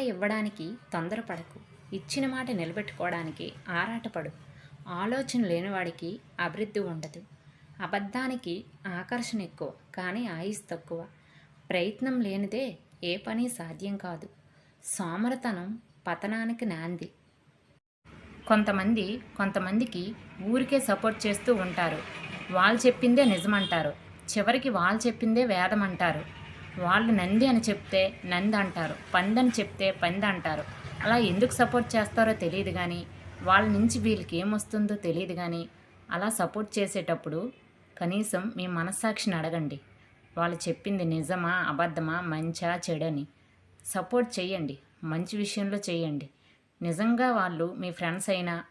ఇవ్వడానికి తొందరపడకు. ఇచ్చిన మాట నిలబెట్టుకోవడానికి ఆరాటపడు. ఆలోచన లేనివాడికి అభివృద్ధి ఉండదు. అబద్ధానికి ఆకర్షణ ఎక్కువ కానీ ఆయుస్ తక్కువ. ప్రయత్నం లేనిదే ఏ పని సాధ్యం కాదు. సోమరతనం పతనానికి నాంది. కొంతమంది కొంతమందికి ఊరికే సపోర్ట్ చేస్తూ ఉంటారు. వాళ్ళు చెప్పిందే నిజమంటారు. చివరికి వాళ్ళు చెప్పిందే వేదమంటారు. వాళ్ళు నంది అని చెప్తే నంది అంటారు పందని చెప్తే పంది అంటారు. అలా ఎందుకు సపోర్ట్ చేస్తారో తెలియదు కానీ వాళ్ళ నుంచి వీళ్ళకి ఏమొస్తుందో తెలియదు కానీ అలా సపోర్ట్ చేసేటప్పుడు కనీసం మీ మనస్సాక్షిని అడగండి. వాళ్ళు చెప్పింది నిజమా అబద్ధమా మంచా చెడని సపోర్ట్ చేయండి మంచి విషయంలో చేయండి నిజంగా వాళ్ళు మీ ఫ్రెండ్స్ అయినా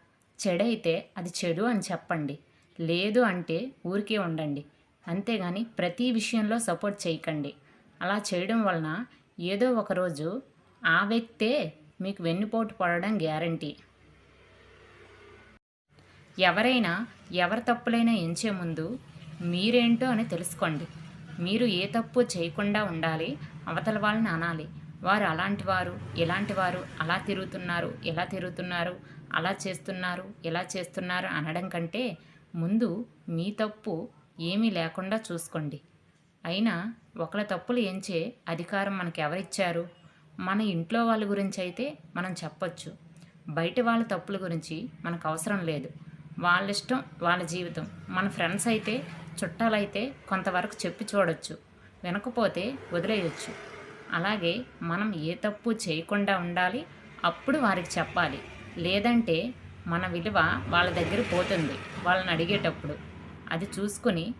చెడైతే అది చెడు అని చెప్పండి. లేదు అంటే ఊరికే ఉండండి. అంతేగాని ప్రతి విషయంలో సపోర్ట్ చేయకండి. అలా చేయడం వలన ఏదో ఒకరోజు ఆ వ్యక్తే మీకు వెన్నుపోటు పడడం గ్యారంటీ. ఎవరైనా ఎవరి తప్పులైనా ఎంచే ముందు మీరేంటో అని తెలుసుకోండి. మీరు ఏ తప్పు చేయకుండా ఉండాలి అవతల వాళ్ళని అనాలి. వారు అలాంటి వారు ఇలాంటి వారు అలా తిరుగుతున్నారు ఎలా తిరుగుతున్నారు అలా చేస్తున్నారు ఎలా చేస్తున్నారు అనడం కంటే ముందు మీ తప్పు ఏమీ లేకుండా చూసుకోండి. అయినా ఒకళ్ళ తప్పులు ఎంచే అధికారం మనకి ఎవరిచ్చారు మన ఇంట్లో వాళ్ళ గురించి అయితే మనం చెప్పొచ్చు. బయట వాళ్ళ తప్పుల గురించి మనకు అవసరం లేదు. వాళ్ళ ఇష్టం వాళ్ళ జీవితం. మన ఫ్రెండ్స్ అయితే చుట్టాలైతే కొంతవరకు చెప్పి చూడొచ్చు. వినకపోతే వదిలేయచ్చు. అలాగే మనం ఏ తప్పు చేయకుండా ఉండాలి అప్పుడు వారికి చెప్పాలి. లేదంటే మన విలువ వాళ్ళ దగ్గర పోతుంది వాళ్ళని అడిగేటప్పుడు. అది చూసుకొని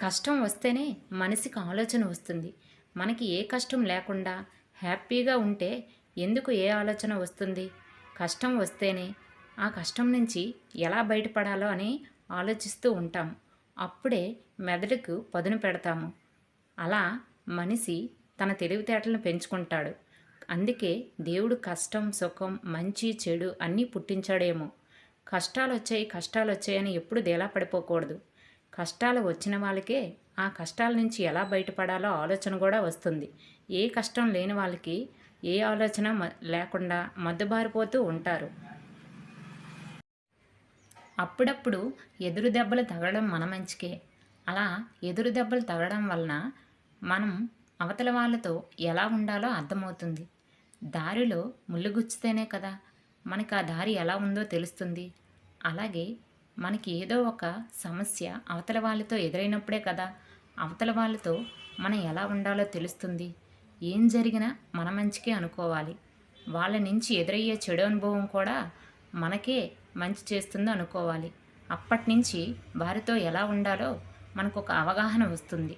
కష్టం వస్తేనే మనిషికి ఆలోచన వస్తుంది. మనకి ఏ కష్టం లేకుండా హ్యాపీగా ఉంటే ఎందుకు ఏ ఆలోచన వస్తుంది? కష్టం వస్తేనే ఆ కష్టం నుంచి ఎలా బయటపడాలో అని ఆలోచిస్తూ ఉంటాం. అప్పుడే మెదడుకు పదును పెడతాము. అలా మనిషి తన తెలివితేటలను పెంచుకుంటాడు. అందుకే దేవుడు కష్టం సుఖం మంచి చెడు అన్నీ పుట్టించాడేమో. కష్టాలు వచ్చాయి కష్టాలు వచ్చాయని ఎప్పుడు దేలా పడిపోకూడదు. కష్టాలు వచ్చిన వాళ్ళకే ఆ కష్టాల నుంచి ఎలా బయటపడాలో ఆలోచన కూడా వస్తుంది. ఏ కష్టం లేని వాళ్ళకి ఏ ఆలోచన మ- లేకుండా మద్దుబారిపోతూ ఉంటారు. అప్పుడప్పుడు ఎదురు దెబ్బలు తగలడం మన మంచికే. అలా ఎదురు దెబ్బలు తగలడం వలన మనం అవతల వాళ్ళతో ఎలా ఉండాలో అర్థమవుతుంది. దారిలో ముళ్ళు గుచ్చితేనే కదా మనకు ఆ దారి ఎలా ఉందో తెలుస్తుంది. అలాగే మనకి ఏదో ఒక సమస్య అవతల వాళ్ళతో ఎదురైనప్పుడే కదా అవతల వాళ్ళతో మనం ఎలా ఉండాలో తెలుస్తుంది. ఏం జరిగినా మన మంచికే అనుకోవాలి. వాళ్ళ నుంచి ఎదురయ్యే చెడు అనుభవం కూడా మనకే మంచి చేస్తుందో అనుకోవాలి. అప్పటి నుంచి వారితో ఎలా ఉండాలో మనకు ఒక అవగాహన వస్తుంది.